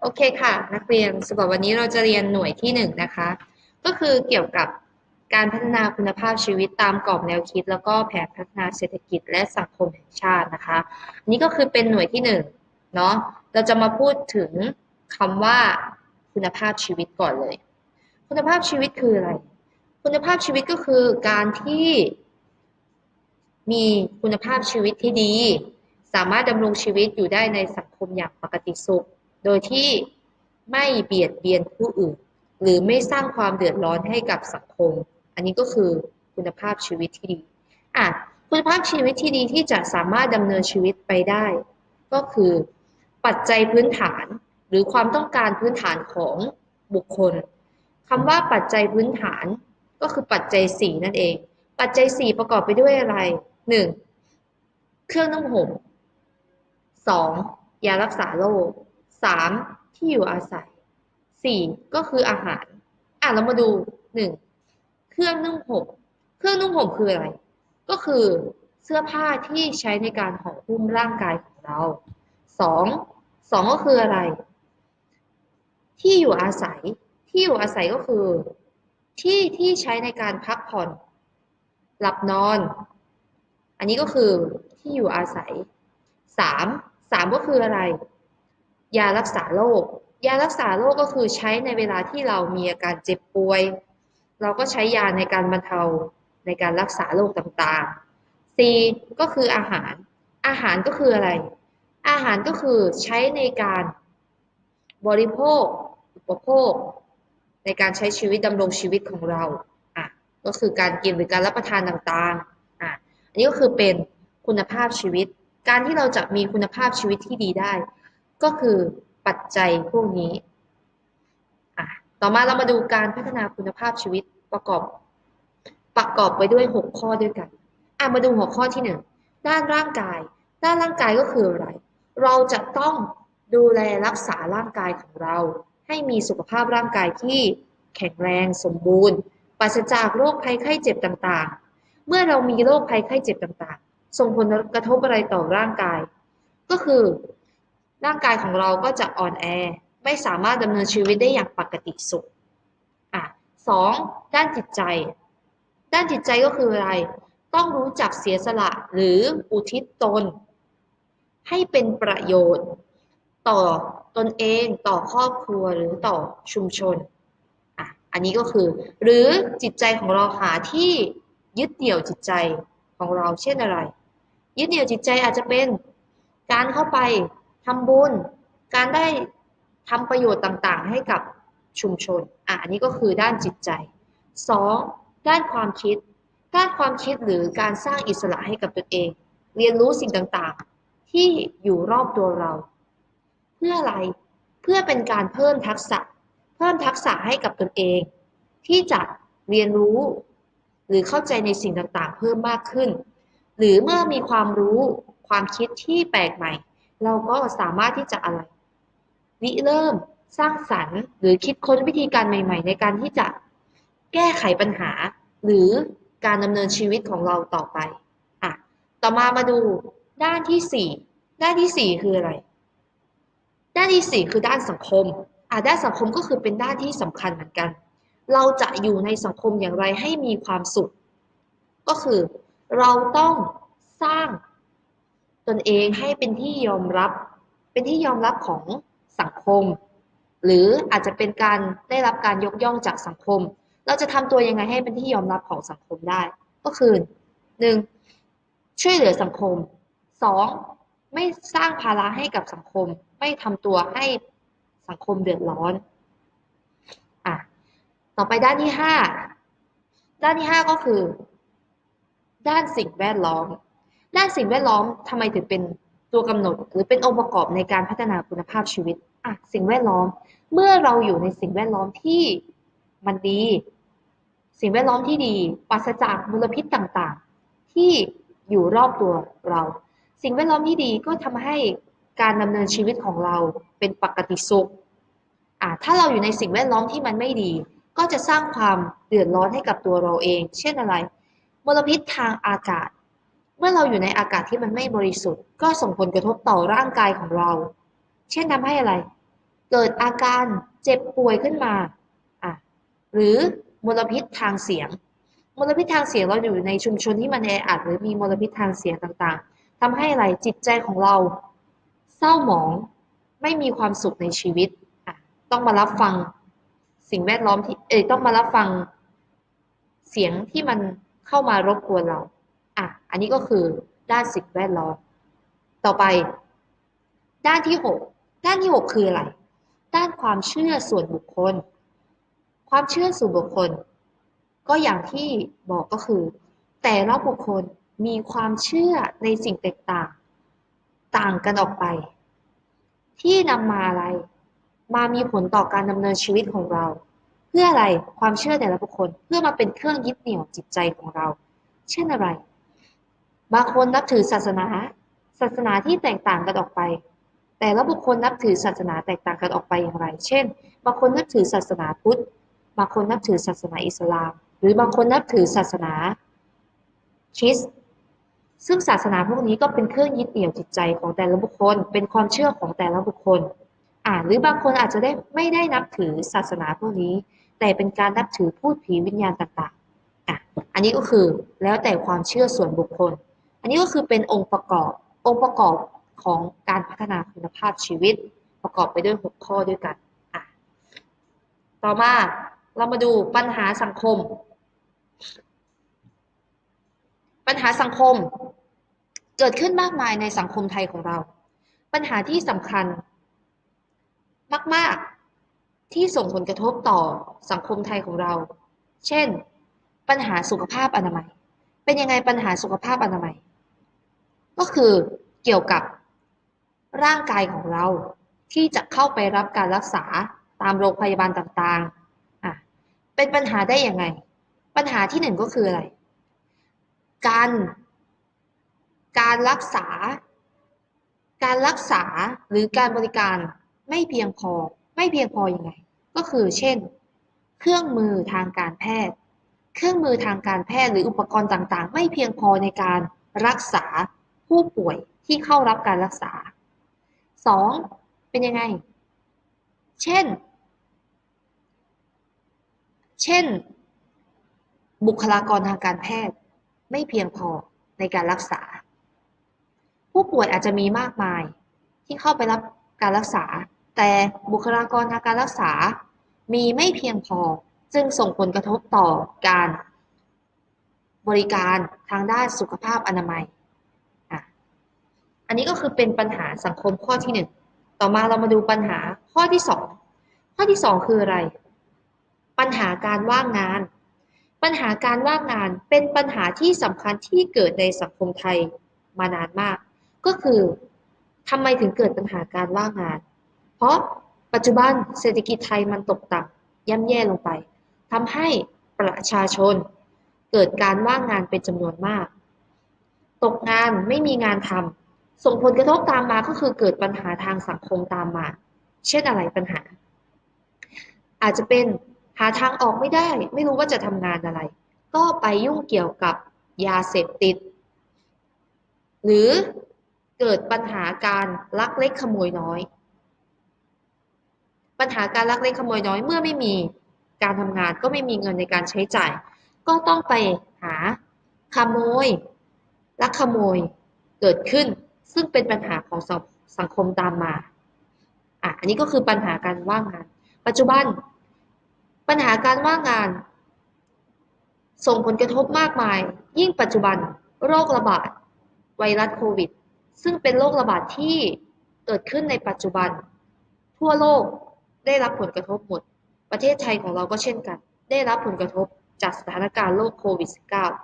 โอเคค่ะ นักเรียนสำหรับวันนี้เราจะเรียนหน่วยที่หนึ่งนะคะ ก็คือเกี่ยวกับการพัฒนาคุณภาพชีวิตตามกรอบแนวคิด แล้วก็แผนพัฒนาเศรษฐกิจและสังคมแห่งชาตินะคะนนี้ก็คือเป็นหน่วยที่หนึ่งเนาะเราจะมาพูดถึงคำว่าคุณภาพชีวิตก่อนเลย คุณภาพชีวิตคืออะไร คุณภาพชีวิตก็คือการที่มีคุณภาพชีวิตที่ดี สามารถดำรงชีวิตอยู่ได้ในสังคมอย่างปกติสุข โดยที่ไม่เบียดเบียนผู้อื่น หรือไม่สร้างความเดือดร้อนให้กับสังคม อันนี้ก็คือคุณภาพชีวิตที่ดีอะคุณภาพชีวิตที่ดีที่จะสามารถดำเนินชีวิตไปได้ ก็คือปัจจัยพื้นฐานหรือความต้องการพื้นฐานของบุคคลคำว่าปัจจัยพื้นฐานก็คือปัจจัยสี่นั่นเอง ปัจจัยสี่ประกอบไปด้วยอะไรหนึ่งเครื่องนุ่งห่มสองยารักษาโรค สามที่อยู่อาศัยสี่ก็คืออาหาร อะเรามาดูหนึ่งเครื่องนุ่งห่มเครื่องนุ่งห่มคืออะไร ก็คือเสื้อผ้าที่ใช้ในการห่อหุ้มร่างกายของเราสองสองก็คืออะไร ที่อยู่อาศัยที่อยู่อาศัยก็คือ ที่ที่ใช้ในการพักผ่อน หลับนอน อันนี้ก็คือที่อยู่อาศัยสามสามก็คืออะไร ยารักษาโรคยารักษาโรคก็คือใช้ในเวลาที่เรามีอาการเจ็บป่วย เราก็ใช้ยาในการบรรเทาในการรักษาโรคต่างๆ C ก็คืออาหาร อาหารก็คืออะไร อาหารก็คือใช้ในการบริโภค อุปโภค ในการใช้ชีวิตดำรงชีวิตของเราอะก็คือการกินหรือการรับประทานต่างๆอะอันนี้ก็คือเป็นคุณภาพชีวิต การที่เราจะมีคุณภาพชีวิตที่ดีได้ ก็คือปัจจัยพวกนี้อะต่อมาเรามาดูการพัฒนาคุณภาพชีวิตประกอบ ประกอบไปด้วย 6 ข้อด้วยกันอะมาดูหัวข้อที่ 1 ด้านร่างกาย ด้านร่างกายก็คืออะไร เราจะต้องดูแลรักษาร่างกายของเรา ให้มีสุขภาพร่างกายที่แข็งแรงสมบูรณ์ปราศจากโรคภัยไข้เจ็บต่างๆ เมื่อเรามีโรคภัยไข้เจ็บต่างๆ ส่งผลกระทบอะไรต่อร่างกาย ก็คือ ร่างกายของเราก็จะอ่อนแอ ไม่สามารถดำเนินชีวิตได้อย่างปกติสุขอะสองด้านจิตใจ ด้านจิตใจก็คืออะไร ต้องรู้จักเสียสละหรืออุทิศตน ให้เป็นประโยชน์ ต่อตนเองต่อครอบครัวหรือต่อชุมชนอะอันนี้ก็คือ หรือจิตใจของเราหาที่ยึดเหนี่ยวจิตใจของเราเช่นอะไร ยึดเหนี่ยวจิตใจอาจจะเป็นการเข้าไป ทำบุญ การได้ทำประโยชน์ต่างๆ ให้กับชุมชน อะ อันนี้ก็คือด้านจิตใจ 2. ด้านความคิด ด้านความคิดหรือการสร้างอิสระให้กับตนเอง เรียนรู้สิ่งต่างๆ ที่อยู่รอบตัวเรา เพื่ออะไร เพื่อเป็นการเพิ่มทักษะ เพิ่มทักษะให้กับตนเอง ที่จะเรียนรู้ หรือเข้าใจในสิ่งต่างๆ เพิ่มมากขึ้น หรือเมื่อมีความรู้ความคิดที่แปลกใหม่ เราก็สามารถที่จะอะไรริเริ่มสร้างสรรค์ หรือคิดค้นวิธีการใหม่ ๆ ในการที่จะแก้ไขปัญหา หรือการดำเนินชีวิตของเราต่อไปอะต่อมามาดูด้านที่ 4 ด้านที่ 4 คืออะไร ด้านที่สี่คือด้านสังคมอ่าด้านสังคมก็คือเป็นด้านที่สำคัญเหมือนกัน เราจะอยู่ในสังคมอย่างไรให้มีความสุข ก็คือเราต้องสร้าง ตนเองให้เป็นที่ยอมรับ เป็นที่ยอมรับของสังคม หรืออาจจะเป็นการได้รับการยกย่องจากสังคม เราจะทำตัวยังไงให้เป็นที่ยอมรับของสังคมได้ ก็คือ 1. ช่วยเหลือสังคม 2. ไม่สร้างภาระให้กับสังคม ไม่ทำตัวให้สังคมเดือดร้อนอะต่อไปด้านที่ห้าด้านที่ห้าก็คือ ด้านสิ่งแวดล้อม ด้านสิ่งแวดล้อมทำไมถึงเป็นตัวกำหนด หรือเป็นองค์ประกอบในการพัฒนาคุณภาพชีวิตอะสิ่งแวดล้อมเมื่อเราอยู่ในสิ่งแวดล้อมที่มันดี สิ่งแวดล้อมที่ดีปราศจากมลพิษต่างๆ ที่อยู่รอบตัวเรา สิ่งแวดล้อมที่ดีก็ทำให้การดำเนินชีวิตของเราเป็นปกติสุขอ่าถ้าเราอยู่ในสิ่งแวดล้อมที่มันไม่ดี ก็จะสร้างความเดือดร้อนให้กับตัวเราเอง เช่นอะไร มลพิษทางอากาศ เมื่อเราอยู่ในอากาศที่มันไม่บริสุทธิ์ ก็ส่งผลกระทบต่อร่างกายของเรา เช่นทำให้อะไร เกิดอาการเจ็บป่วยขึ้นมาอะหรือมลพิษทางเสียง มลพิษทางเสียงเราอยู่ในชุมชนที่มันแออัดหรือมีมลพิษทางเสียงต่างๆทำให้อะไรจิตใจของเรา เศร้าหมองไม่มีความสุขในชีวิตอะต้องมารับฟังสิ่งแวดล้อมที่เอยต้องมารับฟังเสียงที่มันเข้ามารบกวนเรา อะอันนี้ก็คือด้านสิ่งแวดล้อมต่อไป ด้านที่หกด้านที่หกคืออะไร ด้านความเชื่อส่วนบุคคล ความเชื่อส่วนบุคคล ก็อย่างที่บอกก็คือ แต่ละบุคคลมีความเชื่อในสิ่งแตกต่างต่างกันออกไป ที่นำมาอะไร มามีผลต่อการดำเนินชีวิตของเรา เพื่ออะไรความเชื่อแต่ละบุคคลเพื่อมาเป็นเครื่องยึดเหนี่ยวจิตใจของเรา เช่นอะไร บางคนนับถือศาสนา ศาสนาที่แตกต่างกันออกไป แต่ละบุคคลนับถือศาสนาแตกต่างกันออกไปอย่างไร เช่น บางคนนับถือศาสนาพุทธ บางคนนับถือศาสนาอิสลาม หรือบางคนนับถือศาสนาคริสต์ซึ่งศาสนาพวกนี้ก็เป็นเครื่องยึดเหนี่ยวจิตใจของแต่ละบุคคล เป็นความเชื่อของแต่ละบุคคล อ่าหรือบางคนอาจจะได้ไม่ได้นับถือศาสนาพวกนี้ แต่เป็นการนับถือพูดผีวิญญาณต่างๆ อะ อันนี้ก็คือแล้วแต่ความเชื่อส่วนบุคคล อันนี้ก็คือเป็นองค์ประกอบองค์ประกอบของการพัฒนาคุณภาพชีวิต ประกอบไปด้วย 6 ข้อด้วยกันอะต่อมาเรามาดูปัญหาสังคม ปัญหาสังคม เกิดขึ้นมากมายในสังคมไทยของเรา ปัญหาที่สำคัญ มาก ๆ ที่ส่งผลกระทบต่อสังคมไทยของเรา เช่น ปัญหาสุขภาพอนามัย เป็นยังไงปัญหาสุขภาพอนามัย ก็คือเกี่ยวกับร่างกายของเราที่จะเข้าไปรับการรักษาตามโรงพยาบาลต่างๆอะเป็นปัญหาได้ยังไง ปัญหาที่หนึ่งก็คืออะไร การ การรักษา การรักษาหรือการบริการไม่เพียงพอ ไม่เพียงพออยังไง ก็คือเช่น เครื่องมือทางการแพทย์ เครื่องมือทางการแพทย์หรืออุปกรณ์ต่างๆ ไม่เพียงพอในการรักษา ผู้ป่วยที่เข้ารับการรักษา 2. เป็นยังไง เช่น เช่น บุคลากรทางการแพทย์ไม่เพียงพอในการรักษา ผู้ป่วยอาจจะมีมากมายที่เข้าไปรับการรักษา แต่บุคลากรทางการรักษา มีไม่เพียงพอจึงส่งผลกระทบต่อการบริการทางด้านสุขภาพอนามัย อันนี้ก็คือเป็นปัญหาสังคมข้อที่หนึ่งต่อมาเรามาดูปัญหาข้อที่สองข้อที่สองคืออะไร ปัญหาการว่างงาน ปัญหาการว่างงานเป็นปัญหาที่สำคัญที่เกิดในสังคมไทยมานานมาก ก็คือทำไมถึงเกิดปัญหาการว่างงาน เพราะปัจจุบันเศรษฐกิจไทยมันตกต่ำย่ำแย่ลงไปทำให้ประชาชน เกิดการว่างงานเป็นจำนวนมาก ตกงานไม่มีงานทำ ส่งผลกระทบตามมาก็คือเกิดปัญหาทางสังคมตามมา เช่นอะไรปัญหา อาจจะเป็นหาทางออกไม่ได้ ไม่รู้ว่าจะทำงานอะไร ก็ไปยุ่งเกี่ยวกับยาเสพติด หรือเกิดปัญหาการลักเล็กขโมยน้อย ปัญหาการลักเล็กขโมยน้อยเมื่อไม่มีการทำงานก็ไม่มีเงินในการใช้จ่าย ก็ต้องไปหาขโมยลักขโมยเกิดขึ้น ซึ่งเป็นปัญหาของสังคมตามมาอะอันนี้ก็คือปัญหาการว่างงาน ปัจจุบัน ปัญหาการว่างงาน ส่งผลกระทบมากมาย ยิ่งปัจจุบันโรคระบาดไวรัสโควิด ซึ่งเป็นโรคระบาดที่เกิดขึ้นในปัจจุบัน ทั่วโลกได้รับผลกระทบหมด ประเทศไทยของเราก็เช่นกัน ได้รับผลกระทบจากสถานการณ์โรคโควิด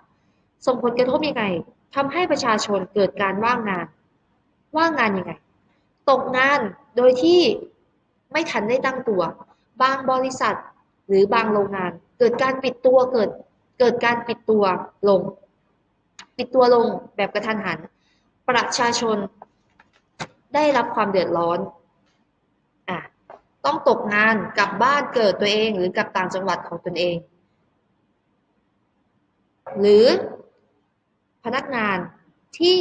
-19 ส่งผลกระทบยังไงทำให้ประชาชนเกิดการว่างงาน ว่างงานยังไง ตกงานโดยที่ไม่ทันได้ตั้งตัว บางบริษัทหรือบางโรงงาน เกิดการปิดตัวเกิดเกิดการปิดตัวลง ปิดตัวลงแบบกระทันหัน ประชาชนได้รับความเดือดร้อนอะต้องตกงานกลับบ้านเกิดตัวเองหรือกลับต่างจังหวัดของตนเอง หรือพนักงานที่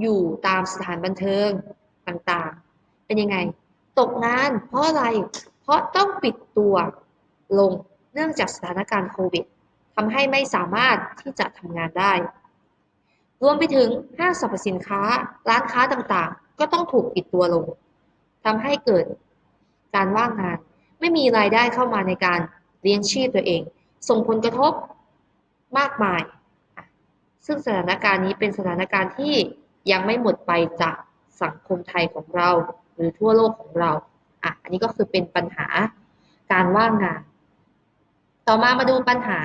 อยู่ตามสถานบันเทิงต่างๆ เป็นยังไง ตกงานเพราะอะไร เพราะต้องปิดตัวลงเนื่องจากสถานการณ์โควิดทำให้ไม่สามารถที่จะทำงานได้ รวมไปถึงห้างสรรพสินค้า ร้านค้าต่างๆ ก็ต้องถูกปิดตัวลงทำให้เกิดการว่างงาน ไม่มีรายได้เข้ามาในการเลี้ยงชีพตัวเอง ส่งผลกระทบมากมาย ซึ่งสถานการณ์นี้เป็นสถานการณ์ที่ ยังไม่หมดไปจากสังคมไทยของเรา หรือทั่วโลกของเราอะอันนี้ก็คือเป็นปัญหาการว่างงาน ต่อมามาดูปัญหา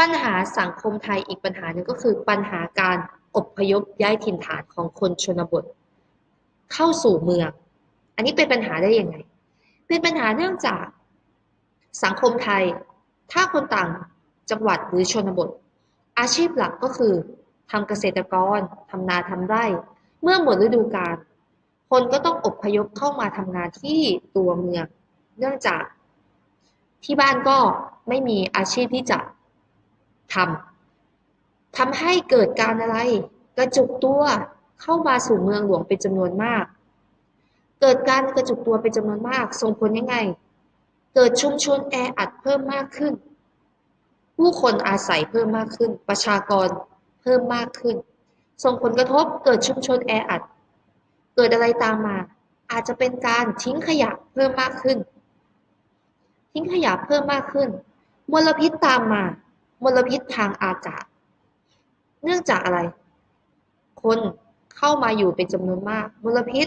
ปัญหาสังคมไทยอีกปัญหาหนึ่งก็คือปัญหาการอพยพย้ายถิ่นฐานของคนชนบท เข้าสู่เมือง อันนี้เป็นปัญหาได้ยังไง เป็นปัญหาเนื่องจากสังคมไทย ถ้าคนต่างจังหวัดหรือชนบท อาชีพหลักก็คือ ทำเกษตรกรทำนาทำไร่ เมื่อหมดฤดูกาลคนก็ต้องอบพยพเข้ามาทำงานที่ตัวเมือง เนื่องจากที่บ้านก็ไม่มีอาชีพที่จะทำทำให้เกิดการอะไร กระจุกตัวเข้ามาสู่เมืองหลวงเป็นจำนวนมาก เกิดการกระจุกตัวเป็นจำนวนมาก ส่งผลยังไง เกิดชุมชนแออัดเพิ่มมากขึ้น ผู้คนอาศัยเพิ่มมากขึ้น ประชากร เพิ่มมากขึ้น ส่งผลกระทบเกิดชุมชนแออัด เกิดอะไรตามมา อาจจะเป็นการทิ้งขยะเพิ่มมากขึ้น ทิ้งขยะเพิ่มมากขึ้น มลพิษตามมา มลพิษทางอากาศ เนื่องจากอะไร คนเข้ามาอยู่เป็นจำนวนมาก มลพิษ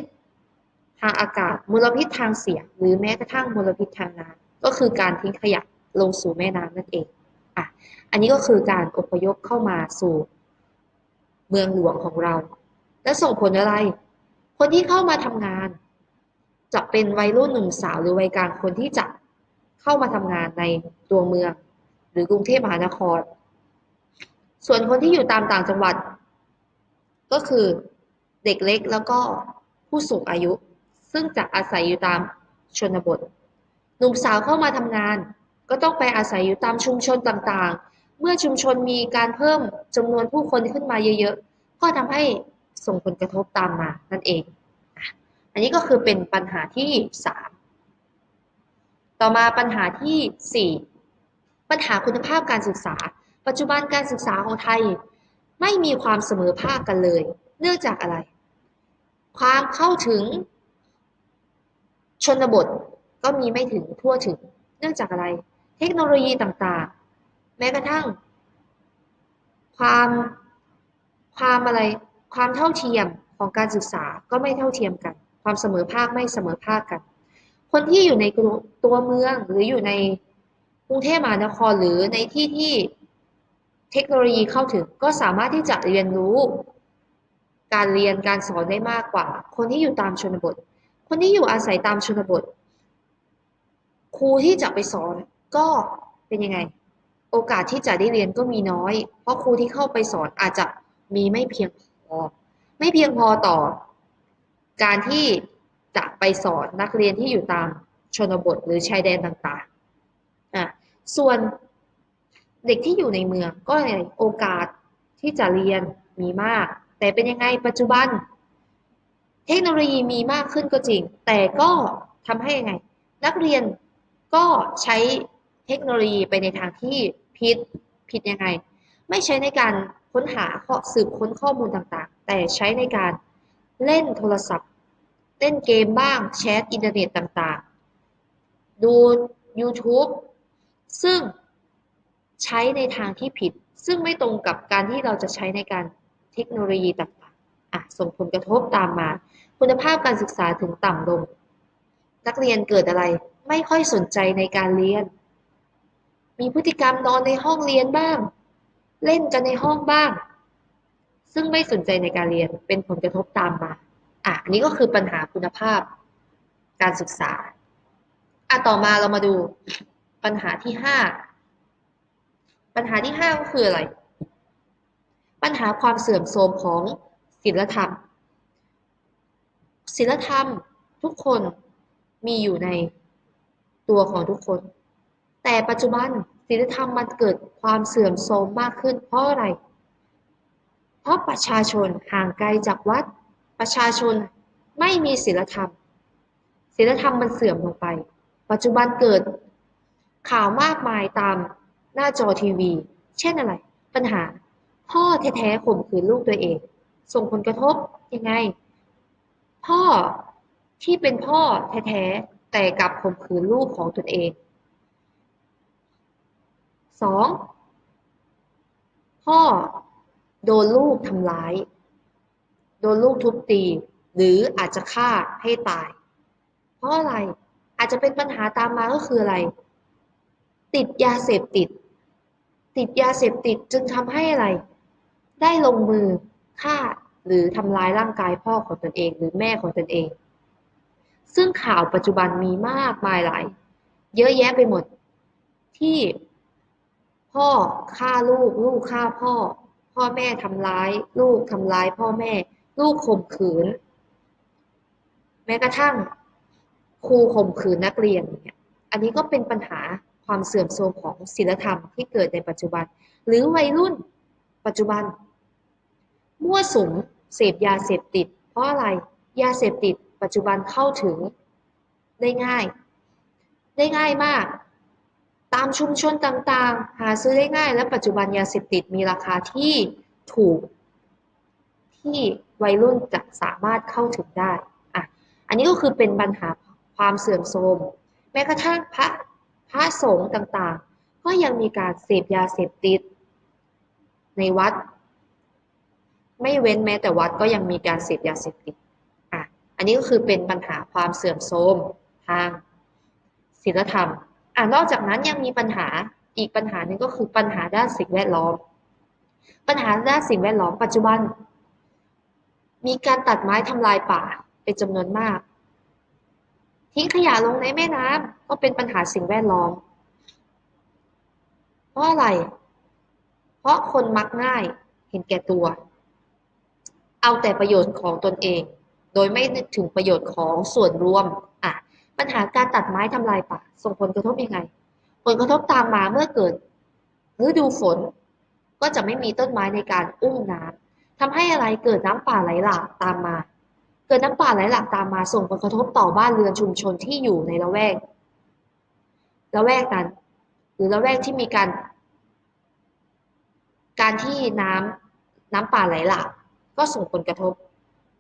ทางอากาศ มลพิษทางเสียง หรือแม้กระทั่งมลพิษทางน้ำก็คือการทิ้งขยะลงสู่แม่น้ำนั่นเองอะอันนี้ก็คือการอพยพเข้ามาสู่ เมืองหลวงของเรา และส่งผลอะไร คนที่เข้ามาทำงาน จะเป็นวัยรุ่นหนุ่มสาวหรือวัยกลางคนที่จะเข้ามาทำงานในตัวเมือง หรือกรุงเทพมหานคร ส่วนคนที่อยู่ตามต่างจังหวัด ก็คือเด็กเล็กแล้วก็ผู้สูงอายุ ซึ่งจะอาศัยอยู่ตามชนบท หนุ่มสาวเข้ามาทำงาน ก็ต้องไปอาศัยอยู่ตามชุมชนต่างๆ เมื่อชุมชนมีการเพิ่มจำนวนผู้คนขึ้นมาเยอะๆ ก็ทำให้ส่งผลกระทบตามมานั่นเอง อันนี้ก็คือเป็นปัญหาที่ 3 ต่อมาปัญหาที่ 4 ปัญหาคุณภาพการศึกษา ปัจจุบันการศึกษาของไทย ไม่มีความเสมอภาคกันเลย เนื่องจากอะไร ความเข้าถึงชนบทก็มีไม่ถึงทั่วถึง เนื่องจากอะไร เทคโนโลยีต่างๆ แม้กระทั่ง ความความอะไรความเท่าเทียมของการศึกษาก็ไม่เท่าเทียมกัน ความเสมอภาคไม่เสมอภาคกัน คนที่อยู่ในตัวเมืองหรืออยู่ในกรุงเทพมหานครหรือในที่ที่เทคโนโลยีเข้าถึงก็สามารถที่จะเรียนรู้ การเรียนการสอนได้มากกว่า คนที่อยู่ตามชนบท คนที่อยู่อาศัยตามชนบท ครูที่จะไปสอนก็เป็นยังไง โอกาสที่จะได้เรียนก็มีน้อย เพราะครูที่เข้าไปสอนอาจจะมีไม่เพียงพอ ไม่เพียงพอต่อ การที่จะไปสอนนักเรียนที่อยู่ตามชนบทหรือชายแดนต่างๆอะส่วนเด็กที่อยู่ในเมืองก็โอกาสที่จะเรียนมีมาก แต่เป็นยังไงปัจจุบัน เทคโนโลยีมีมากขึ้นก็จริง แต่ก็ทำให้ยังไง นักเรียนก็ใช้เทคโนโลยีไปในทางที่ ผิดผิดยังไง ไม่ใช้ในการค้นหาข้อสืบค้นข้อมูลต่างๆ แต่ใช้ในการเล่นโทรศัพท์ เล่นเกมบ้างแชทอินเทอร์เน็ตต่างๆ ดู YouTube ซึ่งใช้ในทางที่ผิด ซึ่งไม่ตรงกับการที่เราจะใช้ในการเทคโนโลยีต่างๆอะส่งผลกระทบตามมา คุณภาพการศึกษาถึงต่ำลง นักเรียนเกิดอะไรไม่ค่อยสนใจในการเรียน มีพฤติกรรมนอนในห้องเรียนบ้าง เล่นกันในห้องบ้าง ซึ่งไม่สนใจในการเรียนเป็นผลกระทบตามมาอะอันนี้ก็คือปัญหาคุณภาพการศึกษาอะต่อมาเรามาดูปัญหาที่ห้าปัญหาที่ห้าก็คืออะไร ปัญหาความเสื่อมโทรมของศีลธรรมศีลธรรมทุกคนมีอยู่ในตัวของทุกคน แต่ปัจจุบันศีลธรรมมันเกิดความเสื่อมโทรมมากขึ้น เพราะอะไร เพราะประชาชนห่างไกลจากวัด ประชาชนไม่มีศีลธรรมศีลธรรมมันเสื่อมลงไป ปัจจุบันเกิดข่าวมากมายตามหน้าจอทีวี เช่นอะไร ปัญหา พ่อแท้ๆข่มขืนลูกตัวเอง ส่งผลกระทบยังไง พ่อที่เป็นพ่อแท้ๆแต่กลับข่มขืนลูกของตนเอง สองพ่อโดนลูกทำร้าย โดนลูกทุบตี หรืออาจจะฆ่าให้ตาย เพราะอะไรอาจจะเป็นปัญหาตามมาก็คืออะไร ติดยาเสพติด ติดยาเสพติดจึงทำให้อะไร ได้ลงมือฆ่าหรือทำร้ายร่างกายพ่อของตนเองหรือแม่ของตนเอง ซึ่งข่าวปัจจุบันมีมากมายหลาย เยอะแยะไปหมดที่ พ่อฆ่าลูก ลูกฆ่าพ่อ พ่อแม่ทำร้าย ลูกทำร้ายพ่อแม่ ลูกข่มขืน แม้กระทั่งครูข่มขืนนักเรียนเนี่ยอันนี้ก็เป็นปัญหาความเสื่อมโทรมของศีลธรรมที่เกิดในปัจจุบัน หรือวัยรุ่นปัจจุบัน มั่วสุมเสพยาเสพติด เพราะอะไรยาเสพติด ปัจจุบันเข้าถึงได้ง่าย ได้ง่ายมาก ตามชุมชนต่างๆ หาซื้อได้ง่าย และปัจจุบันยาเสพติดมีราคาที่ถูกที่วัยรุ่นจะสามารถเข้าถึงได้อะอันนี้ก็คือเป็นปัญหาความเสื่อมโทรมแม้กระทั่งพระพระสงฆ์ต่างๆ ก็ยังมีการเสพยาเสพติดในวัด ไม่เว้นแม้แต่วัดก็ยังมีการเสพยาเสพติดอะอันนี้ก็คือเป็นปัญหาความเสื่อมโทรมทางศีลธรรม อะนอกจากนั้นยังมีปัญหาอีกปัญหาหนึ่งก็คือปัญหาด้านสิ่งแวดล้อม ปัญหาด้านสิ่งแวดล้อมปัจจุบัน มีการตัดไม้ทำลายป่าเป็นจำนวนมาก ทิ้งขยะลงในแม่น้ำก็เป็นปัญหาสิ่งแวดล้อม เพราะอะไร เพราะคนมักง่ายเห็นแก่ตัว เอาแต่ประโยชน์ของตนเอง โดยไม่นึกถึงประโยชน์ของส่วนรวมอะ ปัญหาการตัดไม้ทำลายป่าส่งผลกระทบยังไง ผลกระทบตามมาเมื่อเกิดฤดูฝน ก็จะไม่มีต้นไม้ในการอุ้มน้ำทำให้อะไรเกิดน้ำป่าไหลหลากตามมา เกิดน้ำป่าไหลหลากตามมา ส่งผลกระทบต่อบ้านเรือนชุมชนที่อยู่ในละแวกละแวกนั้น หรือละแวกที่มีการการที่น้ำน้ำป่าไหลหลากก็ส่งผลกระทบ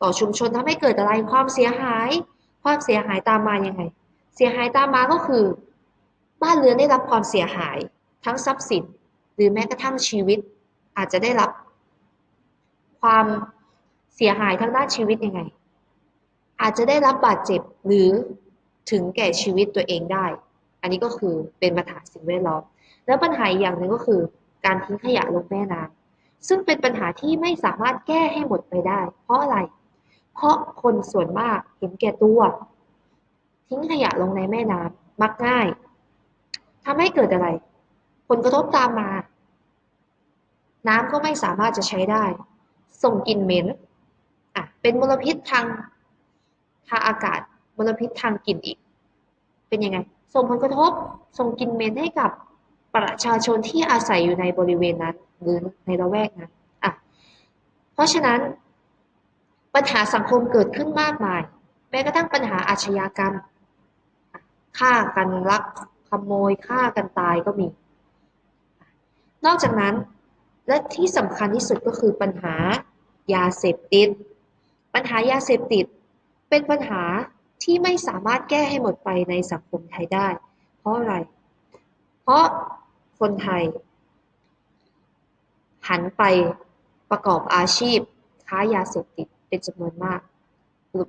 ต่อชุมชนทำให้เกิดอะไรความเสียหาย ความเสียหายตามมายังไง เสียหายตามมาก็คือ บ้านเรือนได้รับความเสียหาย ทั้งทรัพย์สิน หรือแม้กระทั่งชีวิต อาจจะได้รับ ความเสียหายทางด้านชีวิตยังไง อาจจะได้รับบาดเจ็บหรือถึงแก่ชีวิตตัวเองได้ อันนี้ก็คือเป็นปัญหาสิ่งแวดล้อม แล้วปัญหาอีกอย่างหนึ่งก็คือ การทิ้งขยะลงแม่น้ำซึ่งเป็นปัญหาที่ไม่สามารถแก้ให้หมดไปได้ เพราะอะไร เพราะคนส่วนมากเห็นแก่ตัว ทิ้งขยะลงในแม่น้ำมักง่ายทำให้เกิดอะไร ผลกระทบตามมา น้ำก็ไม่สามารถจะใช้ได้ ส่งกลิ่นเหม็นอะเป็นมลพิษทางทางอากาศมลพิษทางกลิ่นอีก เป็นยังไง ส่งผลกระทบ ส่งกลิ่นเหม็นให้กับประชาชนที่อาศัยอยู่ในบริเวณนั้น หรือในละแวกนั้นอะเพราะฉะนั้น ปัญหาสังคมเกิดขึ้นมากมาย แม้กระทั่งปัญหาอาชญากรรมฆ่ากันลักขโมยฆ่ากันตายก็มี นอกจากนั้นและที่สำคัญที่สุดก็คือปัญหายาเสพติด ปัญหายาเสพติด เป็นปัญหาที่ไม่สามารถแก้ให้หมดไปในสังคมไทยได้ เพราะอะไร เพราะคนไทย หันไปประกอบอาชีพค้ายาเสพติด เป็นจำนวนมาก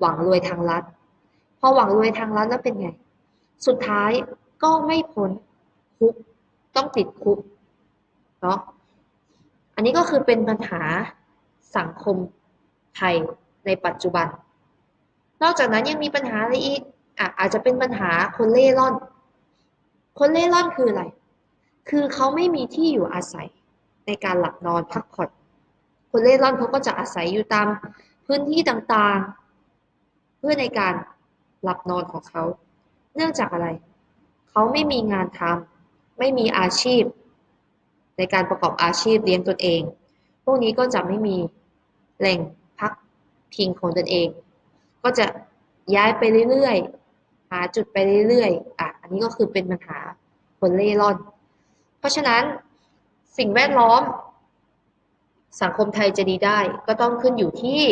หวังรวยทางรัฐ พอหวังรวยทางรัฐแล้วเป็นไง สุดท้ายก็ไม่พ้นคุกต้องติดคุกเนาะอันนี้ก็คือเป็นปัญหาสังคมไทยในปัจจุบัน นอกจากนั้นยังมีปัญหาอะไรอีกอะอาจจะเป็นปัญหาคนเล่ร่อน คนเล่ร่อนคืออะไร คือเขาไม่มีที่อยู่อาศัยในการหลับนอนพักผ่อน คนเล่ร่อนเขาก็จะอาศัยอยู่ตาม พื้นที่ต่างๆ เพื่อในการหลับนอนของเขา เนื่องจากอะไร เขาไม่มีงานทำไม่มีอาชีพ ในการประกอบอาชีพเลี้ยงตนเอง พวกนี้ก็จะไม่มีแหล่งพักพิงของตนเอง ก็จะย้ายไปเรื่อยๆาจุดไปเรื่อยๆ อะ อันนี้ก็คือเป็นปัญหาคนเล่ร่อน เพราะฉะนั้นสิ่งแวดล้อม สังคมไทยจะดีได้ ก็ต้องขึ้นอยู่ที่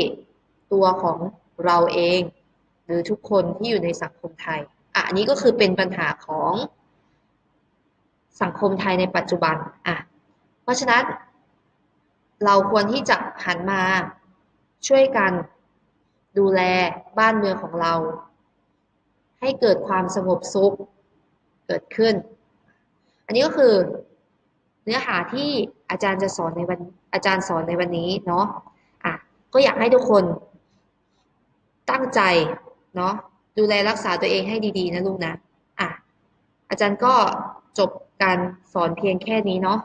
ตัวของเราเอง หรือทุกคนที่อยู่ในสังคมไทยอะอันนี้ก็คือเป็นปัญหาของสังคมไทยในปัจจุบันอะเพราะฉะนั้น เราควรที่จะหันมาช่วยกันดูแลบ้านเมืองของเรา ให้เกิดความสงบสุขเกิดขึ้น อันนี้ก็คือเนื้อหาที่อาจารย์จะสอนในวันอาจารย์สอนในวันนี้เนาะอะก็อยากให้ทุกคน ตั้งใจเนาะดูแลรักษาตัวเองให้ดีๆนะลูกนะอะอาจารย์ก็จบการสอนเพียงแค่นี้เนาะ